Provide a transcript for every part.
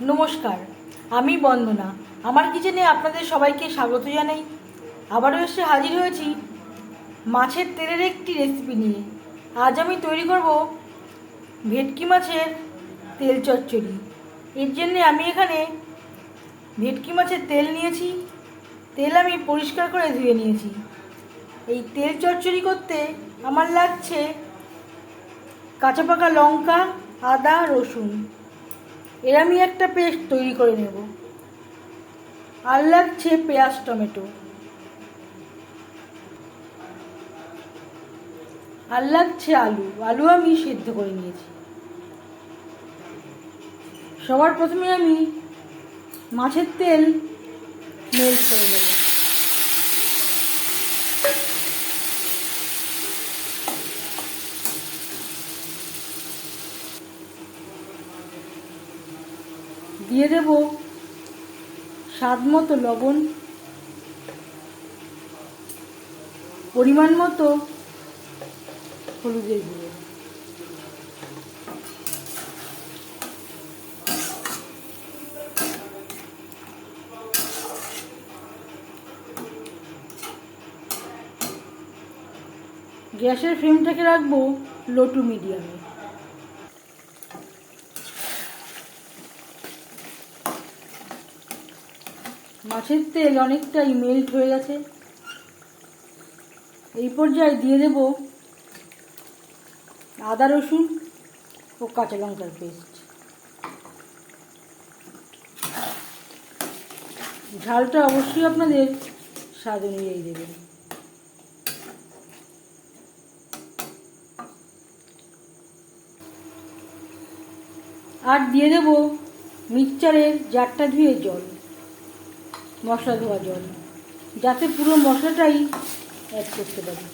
নমস্কার, আমি বন্দনা। আমার কিচেনে আপনাদের সবাইকে স্বাগত জানাই। আবারও এসে হাজির হয়েছি মাছের তেলের একটি রেসিপি নিয়ে। আজ আমি তৈরি করব ভেটকি মাছের তেল চচ্চড়ি। এর জন্যে আমি এখানে ভেটকি মাছের তেল নিয়েছি। তেল আমি পরিষ্কার করে ধুয়ে নিয়েছি। এই তেল চচ্চড়ি করতে আমার লাগছে কাঁচা পাকা লঙ্কা, আদা, রসুন। এর আমি একটা পেস্ট তৈরি করে নেব। আর লাগছে পেঁয়াজ, টমেটো। আর লাগছে আলু। আলু আমি সিদ্ধ করে নিয়েছি। সবার প্রথমে আমি মাছের তেল মেল্ট করে নেব। দিয়ে দেব। স্বাদ মতো লবণ। পরিমাণ মতো হলুদের গুঁড়ো। গ্যাসের ফ্লেমটাকে রাখব লো টু মিডিয়ামে। মাছের তেল অনেকটাই মেল্ট হয়ে গেছে। এই পর্যায়ে দিয়ে দেব আদা, রসুন ও কাঁচা লঙ্কার পেস্ট ঝালটা অবশ্যই আপনাদের স্বাদ অনুযায়ী দেবেন। আর দিয়ে দেব মিক্সচারের জারটা ধুয়ে জল। মশলা ধোয়া জল। যাতে পুরো মশলাটাই অ্যাড করতে পারি।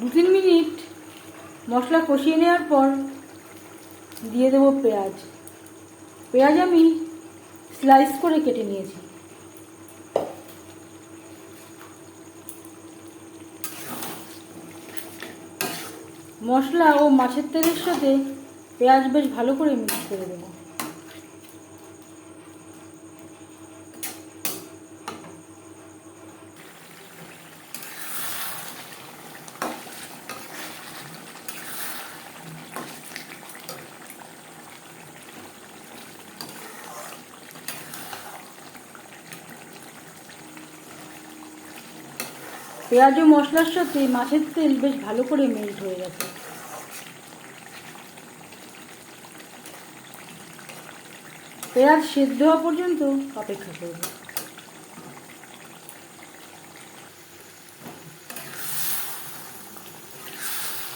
দু তিন মিনিট মশলা কষিয়ে নেওয়ার পর দিয়ে দেবো পেঁয়াজ। পেঁয়াজ আমি স্লাইস করে কেটে নিয়েছি। মশলা ও মাছের তেলের সাথে পেঁয়াজ বেশ ভালো করে মিক্স করে দেবো। পেঁয়াজ ও মশলার সাথে মাছের তেল বেশ ভালো করে মেল্ট হয়ে গেছে। পেঁয়াজ সেদ্ধ হওয়া পর্যন্ত অপেক্ষা করব।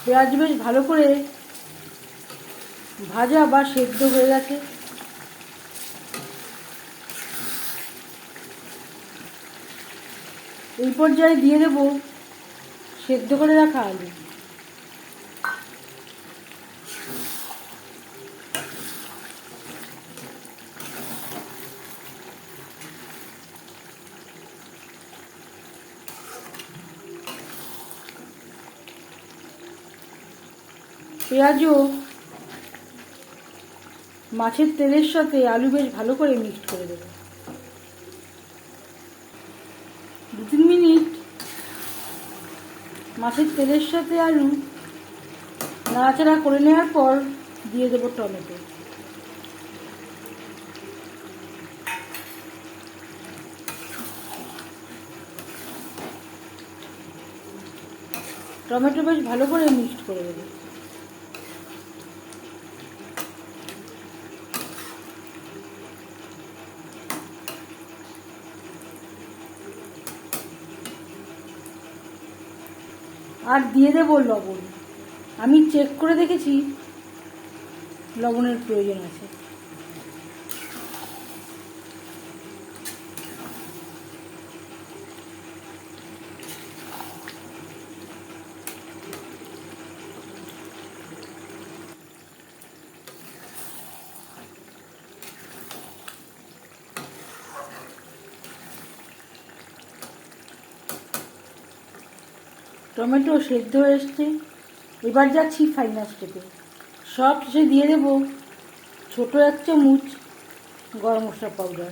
পেঁয়াজ বেশ ভালো করে ভাজা বা সেদ্ধ হয়ে গেছে। এই পর্যায়ে দিয়ে দেব সেদ্ধ করে রাখা আলু। পেঁয়াজও মাছের তেলের সাথে আলু বেশ ভালো করে মিক্সড করে দেবো দু তিন মিনিট মাছের তেলের সাথে আলু নাড়াচাড়া করে নেওয়ার পর দিয়ে দেবো টমেটো। টমেটো বেশ ভালো করে মিক্সড করে দেবো আর দিয়ে দেবো লবণ। আমি চেক করে দেখেছি লবণের প্রয়োজন আছে। টমেটো সেদ্ধ হয়ে এসছে। এবার যাচ্ছি ফাইনাল স্টেপে সব শেষে দিয়ে দেব ছোট এক চামচ গরম মশলা পাউডার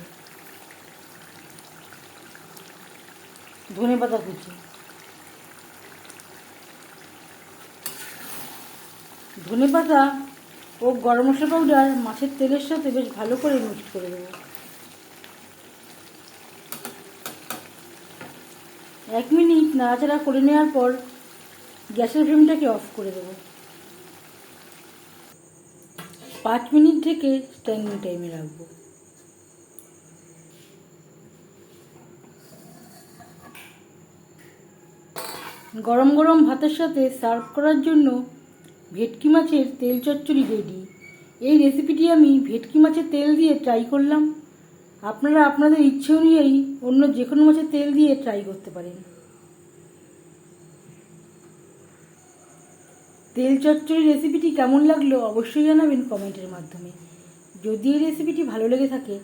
ধনে পাতা কুচি। ধনে পাতা ও গরম মশলা পাউডার মাছের তেলের সাথে বেশ ভালো করে মিক্সড করে দেবো। এক মিনিট নাড়াচাড়া করে নেওয়ার পর গ্যাসের ফ্লেমটাকে অফ করে দেবো। পাঁচ মিনিট থেকে স্ট্যান্ডিং টাইমে রাখব। গরম গরম ভাতের সাথে সার্ভ করার জন্য ভেটকি মাছের তেল চচ্চড়ি রেডি। এই রেসিপিটি আমি ভেটকি মাছের তেল দিয়ে ট্রাই করলাম। আপনারা আপনাদের ইচ্ছে অনুযায়ী অন্য যে কোনো মাছের তেল দিয়ে ট্রাই করতে পারেন। তেল চচ্চড়ি রেসিপিটি কেমন লাগল অবশ্যই জানাবেন কমেন্টের মাধ্যমে। যদি এই রেসিপিটি ভালো লেগে থাকে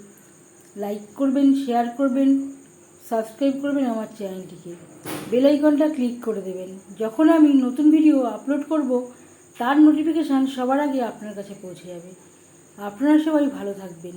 লাইক করবেন শেয়ার করবেন সাবস্ক্রাইব করবেন আমার চ্যানেলটিকে বেল আইকনটা ক্লিক করে দেবেন। যখন আমি নতুন ভিডিও আপলোড করব, তার নোটিফিকেশান সবার আগে আপনার কাছে পৌঁছে যাবে। আপনারা সবাই ভালো থাকবেন।